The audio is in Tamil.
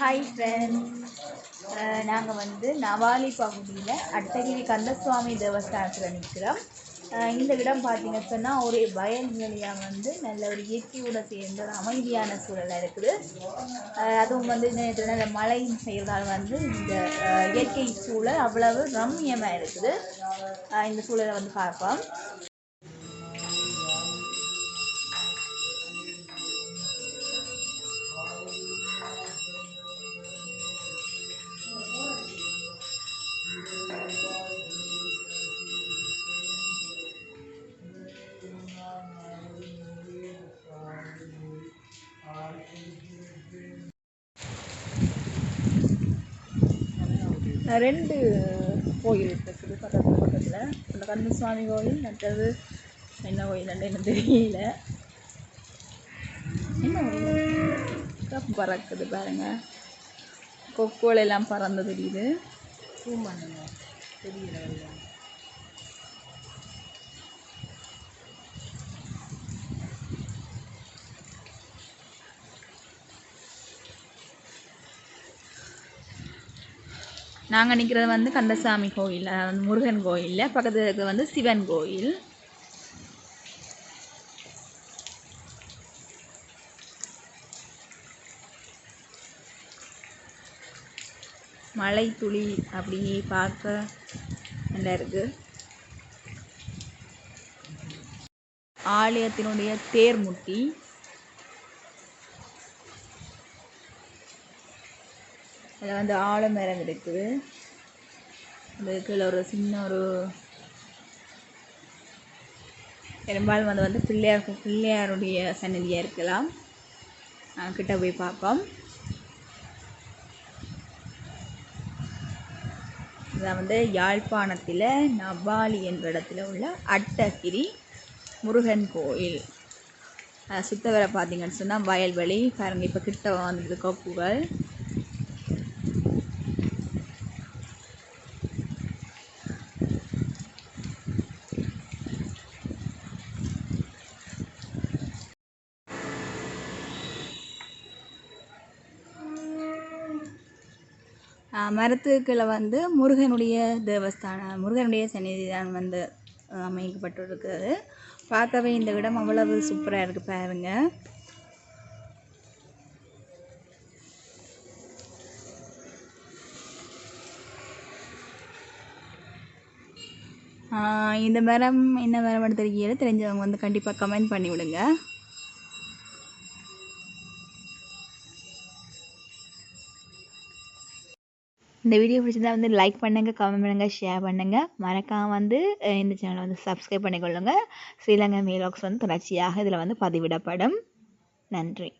ஹாய் ஃப்ரெண்ட்ஸ் நாங்கள் வந்து நவாலி பகுதியில் அட்டகிரி கந்தசுவாமி தேவஸ்தானத்தில் நிற்கிறோம் இந்த இடம் பார்த்தீங்கன்னு சொன்னால் ஒரு வயல்வெளியாக வந்து நல்ல ஒரு இயற்கையோட சேர்ந்த ஒரு அமைதியான சூழலாக இருக்குது. அதுவும் வந்து இந்த நேரத்துல நல்ல மழை பெய்யறதால் வந்து இந்த இயற்கை சூழல் அவ்வளவு ரம்மியமாக இருக்குது. இந்த சூழலை வந்து பார்ப்போம். ரெண்டு கோயில் இருக்குது பக்கத்தில் பக்கத்தில். அந்த கந்தசுவாமி கோயில் மற்றது என்ன கோயில் என்ன தெரியல. என்ன கோயில்? பறக்குது பாருங்கள் கொக்கோல் எல்லாம் பறந்து தெரியுது. தெரியல. நாங்கள் நிற்கிறது வந்து கந்தசாமி கோயில் வந்து முருகன் கோயிலில். பக்கத்தில் இருக்கிறது வந்து சிவன் கோயில். மழை துளி அப்படி பார்க்க நல்லா இருக்கு. ஆலயத்தினுடைய தேர்முட்டி அதில் வந்து ஆலமரம் இருக்குது. அது ஒரு சின்ன ஒரு பெரும்பாலும் வந்து வந்து பிள்ளையார் பிள்ளையாருடைய சன்னதியாக இருக்கலாம். கிட்ட போய் பார்ப்போம். இதான் வந்து யாழ்ப்பாணத்தில் நபாலி என்ற இடத்துல உள்ள அட்டகிரி முருகன் கோயில். அஹ் சுத்த வர பார்த்தீங்கன்னு சொன்னால் வயல்வெளி பாருங்கள் இப்போ கிட்ட வந்துருக்க கொப்புகள் ஆஹ் வந்து முருகனுடைய தேவஸ்தானம் முருகனுடைய சன்னிதிதான் வந்து ஆஹ் அமைக்கப்பட்டிருக்கிறது. பார்க்கவே இந்த இடம் அவ்வளவு சூப்பராக இருக்குது பாருங்க. இந்த மரம் என்ன மரம் தெரியல தெரிஞ்சவங்க வந்து கண்டிப்பாக கமெண்ட் பண்ணி விடுங்க இந்த வீடியோ பிடிச்சிருந்தா வந்து லைக் பண்ணுங்கள் கமெண்ட் பண்ணுங்கள் ஷேர் பண்ணுங்கள் மறக்காமல் வந்து இந்த சேனலை வந்து சப்ஸ்கிரைப் பண்ணிக்கொள்ளுங்கள் ஸ்ரீலங்கா மீலாக்ஸ் வந்து தொடர்ச்சியாக இதில் வந்து பதிவிடப்படும். நன்றி.